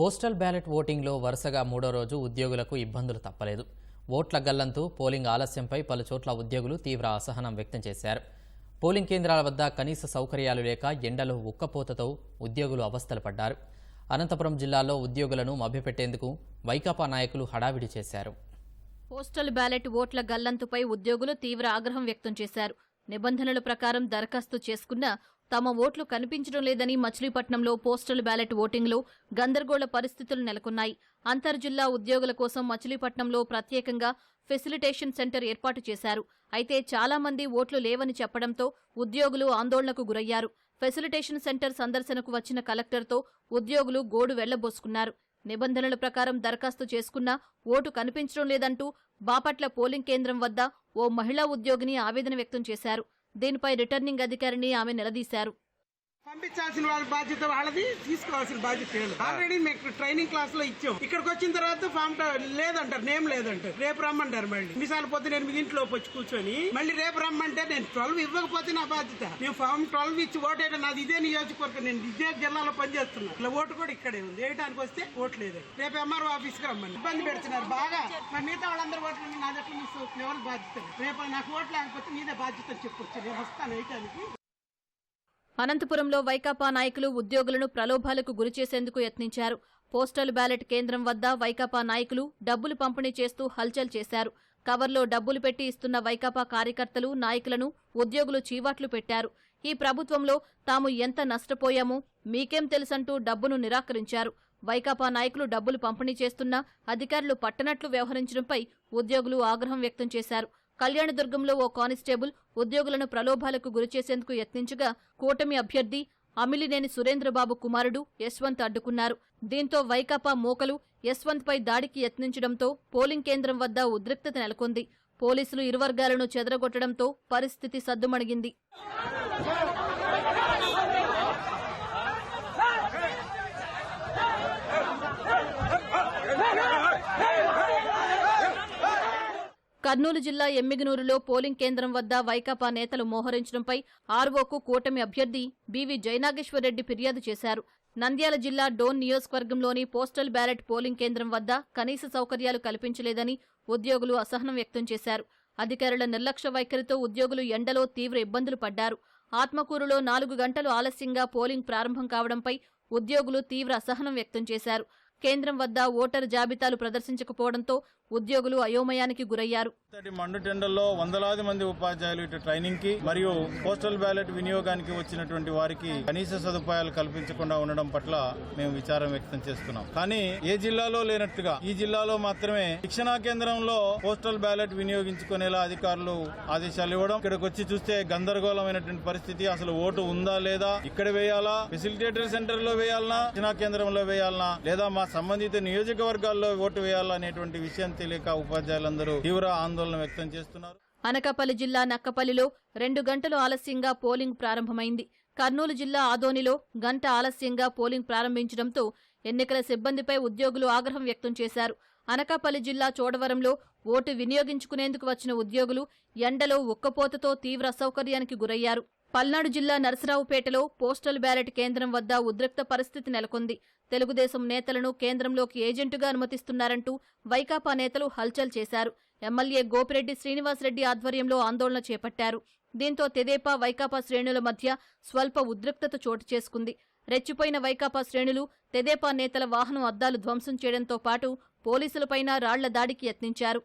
Postal ballot ఓటింగ్లో వరుసగా మూడో రోజు ఉద్యోగులకు ఇబ్బందులు తప్పలేదు. ఓట్ల గల్లంతు పోలింగ్ ఆలస్యంపై పలు చోట్ల ఉద్యోగులు తీవ్ర అసహనం వ్యక్తం చేశారు. పోలింగ్ కేంద్రాల వద్ద కనీస సౌకర్యాలు లేక ఎండలో ఉక్కపోతతో ఉద్యోగులు అవస్థలు పడ్డారు. అనంతపురం జిల్లాలో ఉద్యోగులను మభ్యపెట్టేందుకు వైకాపా నాయకులు హడావిడి చేశారు. పోస్టల్ బ్యాలెట్ ఓట్ల గల్లంతుపై ఉద్యోగులు తీవ్ర ఆగ్రహం వ్యక్తం చేశారు. నిబంధనల ప్రకారం దరఖాస్తు చేసుకున్న తమ ఓట్లు కనిపించడం లేదని మచిలీపట్నంలో పోస్టల్ బ్యాలెట్ ఓటింగ్లో గందరగోళ పరిస్థితులు నెలకొన్నాయి. అంతర్జిల్లా ఉద్యోగుల కోసం మచిలీపట్నంలో ప్రత్యేకంగా ఫెసిలిటేషన్ సెంటర్ ఏర్పాటు చేశారు. అయితే చాలా మంది ఓట్లు లేవని చెప్పడంతో ఉద్యోగులు ఆందోళనకు గురయ్యారు. ఫెసిలిటేషన్ సెంటర్ సందర్శనకు వచ్చిన కలెక్టర్తో ఉద్యోగులు గోడు వెళ్ళబోసుకున్నారు. నిబంధనల ప్రకారం దరఖాస్తు చేసుకున్నా ఓటు కనిపించడం లేదంటూ బాపట్ల పోలింగ్ కేంద్రం వద్ద ఓ మహిళా ఉద్యోగిని ఆవేదన వ్యక్తం చేశారు. దీనిపై రిటర్నింగ్ అధికారిని ఆమె నిలదీశారు. పంపించాల్సిన వాళ్ళ బాధ్యత వాళ్ళది తీసుకోవాల్సిన బాధ్యత. ఆల్రెడీ మీకు ట్రైనింగ్ క్లాస్లో ఇచ్చాం. ఇక్కడికి వచ్చిన తర్వాత ఫామ్ లేదంటారు నేమ్ లేదంటారు. రేపు రమ్మంటారు మళ్ళీ. మిసాల పొద్దున ఎనిమిదింటిలోపు వచ్చి కూర్చొని మళ్ళీ రేపు రమ్మంటే నేను ట్వెల్వ్ ఇవ్వకపోతే నా బాధ్యత. నేను ఫామ్ ట్వెల్వ్ ఇచ్చి ఓటేయడం నాది ఇదే నియోజకవర్గం నేను ఇదే జిల్లాలో పనిచేస్తున్నా. ఇలా ఓటు కూడా ఇక్కడే ఉంది. వేయడానికి వస్తే ఓటు లేదు రేపు ఎంఆర్ఓ ఆఫీస్కి రమ్మని. ఇబ్బంది పెడుతున్నారు. బాగా మరి మిగతా వాళ్ళందరూ ఓట్లు నా దగ్గర మిస్ ఎవరు బాధ్యత రేపు నాకు ఓటు లేకపోతే నీదే బాధ్యత చెప్పొచ్చు. నేను వస్తాను వేయటానికి. అనంతపురంలో వైకాపా నాయకులు ఉద్యోగులను ప్రలోభాలకు గురిచేసేందుకు యత్నించారు. పోస్టల్ బ్యాలెట్ కేంద్రం వద్ద వైకాపా నాయకులు డబ్బులు పంపిణీ చేస్తూ హల్చల్ చేశారు. కవర్లో డబ్బులు పెట్టి ఇస్తున్న వైకాపా కార్యకర్తలు నాయకులను ఉద్యోగులు చీవాట్లు పెట్టారు. ఈ ప్రభుత్వంలో తాము ఎంత నష్టపోయామో మీకేం తెలుసంటూ డబ్బును నిరాకరించారు. వైకాపా నాయకులు డబ్బులు పంపిణీ చేస్తున్నా అధికారులు పట్టనట్లు వ్యవహరించడంపై ఉద్యోగులు ఆగ్రహం వ్యక్తం చేశారు. కళ్యాణదుర్గంలో ఓ కానిస్టేబుల్ ఉద్యోగులను ప్రలోభాలకు గురిచేసేందుకు యత్నించగా కూటమి అభ్యర్థి అమిలినేని సురేంద్రబాబు కుమారుడు యశ్వంత్ అడ్డుకున్నారు. దీంతో వైకాపా మోకలు యశ్వంత్పై దాడికి యత్నించడంతో పోలింగ్ కేంద్రం వద్ద ఉద్రిక్తత నెలకొంది. పోలీసులు ఇరువర్గాలను చెదరగొట్టడంతో పరిస్థితి సద్దుమణిగింది. కర్నూలు జిల్లా ఎమ్మిగనూరులో పోలింగ్ కేంద్రం వద్ద వైకాపా నేతలు మోహరించడంపై ఆర్వోకు కూటమి అభ్యర్థి బీవీ జయనాగేశ్వరరెడ్డి ఫిర్యాదు చేశారు. నంద్యాల జిల్లా డోన్ నియోజకవర్గంలోని పోస్టల్ బ్యాలెట్ పోలింగ్ కేంద్రం వద్ద కనీస సౌకర్యాలు కల్పించలేదని ఉద్యోగులు అసహనం వ్యక్తం చేశారు. అధికారుల నిర్లక్ష్య వైఖరితో ఉద్యోగులు ఎండలో తీవ్ర ఇబ్బందులు పడ్డారు. ఆత్మకూరులో నాలుగు గంటలు ఆలస్యంగా పోలింగ్ ప్రారంభం కావడంపై ఉద్యోగులు తీవ్ర అసహనం వ్యక్తం చేశారు. కేంద్రం వద్ద ఓటరు జాబితాలు ప్రదర్శించకపోవడంతో ఉద్యోగులు అయోమయానికి గురయ్యారు. మండుటెండల్లో మండు టెండర్లో వందలాది మంది ఉపాధ్యాయులు ఇటు ట్రైనింగ్కి మరియు పోస్టల్ బ్యాలెట్ వినియోగానికి వచ్చినటువంటి వారికి కనీస సదుపాయాలు కల్పించకుండా ఉండడం పట్ల మేము విచారం వ్యక్తం చేస్తున్నాం. కానీ ఏ జిల్లాలో లేనట్టుగా ఈ జిల్లాలో మాత్రమే శిక్షణా కేంద్రంలో పోస్టల్ బ్యాలెట్ వినియోగించుకునేలా అధికారులు ఆదేశాలు ఇవ్వడం ఇక్కడికి వచ్చి చూస్తే గందరగోళమైనటువంటి పరిస్థితి. అసలు ఓటు ఉందా లేదా ఇక్కడ వేయాలా ఫెసిలిటేటర్ సెంటర్లో వేయాలనా శిక్షణా కేంద్రంలో వేయాలనా లేదా మా సంబంధిత నియోజకవర్గాల్లో ఓటు వేయాలా అనేటువంటి విషయం తెలియక ఉపాధ్యాయులందరూ తీవ్ర ఆందోళన వ్యక్తం చేస్తున్నారు. అనకాపల్లి జిల్లా నక్కపల్లిలో రెండు గంటలు ఆలస్యంగా పోలింగ్ ప్రారంభమైంది. కర్నూలు జిల్లా ఆదోనిలో గంట ఆలస్యంగా పోలింగ్ ప్రారంభించడంతో ఎన్నికల సిబ్బందిపై ఉద్యోగులు ఆగ్రహం వ్యక్తం చేశారు. అనకాపల్లి జిల్లా చోడవరంలో ఓటు వినియోగించుకునేందుకు వచ్చిన ఉద్యోగులు ఎండలో ఉక్కపోతతో తీవ్ర అసౌకర్యానికి గురయ్యారు. పల్నాడు జిల్లా నరసరావుపేటలో పోస్టల్ బ్యాలెట్ కేంద్రం వద్ద ఉద్రిక్త పరిస్థితి నెలకొంది. తెలుగుదేశం నేతలను కేంద్రంలోకి ఏజెంటుగా అనుమతిస్తున్నారంటూ వైకాపా నేతలు హల్చల్ చేశారు. ఎమ్మెల్యే గోపిరెడ్డి శ్రీనివాసరెడ్డి ఆధ్వర్యంలో ఆందోళన చేపట్టారు. దీంతో తెదేపా వైకాపా శ్రేణుల మధ్య స్వల్ప ఉద్రిక్తత చోటు చేసుకుంది. రెచ్చిపోయిన వైకాపా శ్రేణులు తెదేపా నేతల వాహనం అద్దాలు ధ్వంసం చేయడంతో పాటు పోలీసులపైన రాళ్ళ దాడికి యత్నించారు.